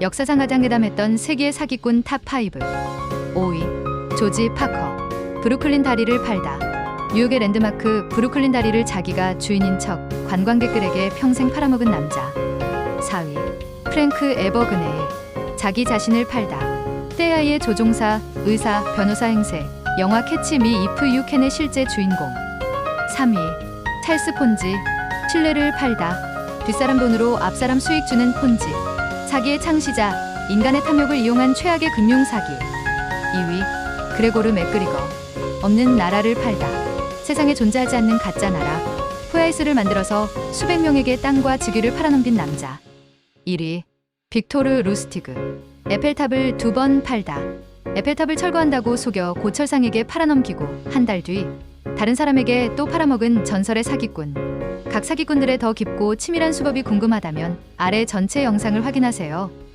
역사상 가장 회담했던 세계 사기꾼 탑5 5위 조지 파커. 브루클린 다리를 팔다. 뉴욕의 랜드마크 브루클린 다리를 자기가 주인인 척 관광객들에게 평생 팔아먹은 남자. 4위 프랭크 에버그네일 자기 자신을 팔다. 때아이의 조종사, 의사, 변호사 행세. 영화 캐치 미 이프 유 캔의 실제 주인공. 3위 찰스 폰지. 신뢰를 팔다. 뒷사람 돈으로 앞사람 수익 주는 폰지 사기의 창시자 인간의 탐욕을 이용한 최악의 금융 사기. 2위 그레고르 맥그리거 없는 나라를 팔다 세상에 존재하지 않는 가짜 나라 후아이스를 만들어서 수백 명에게 땅과 직위를 팔아넘긴 남자. 1위 빅토르 루스티그 에펠탑을 두 번 팔다 에펠탑을 철거한다고 속여 고철상에게 팔아넘기고 한 달 뒤 다른 사람에게 또 팔아먹은 전설의 사기꾼 각 사기꾼들의 더 깊고 치밀한 수법이 궁금하다면 아래 전체 영상을 확인하세요.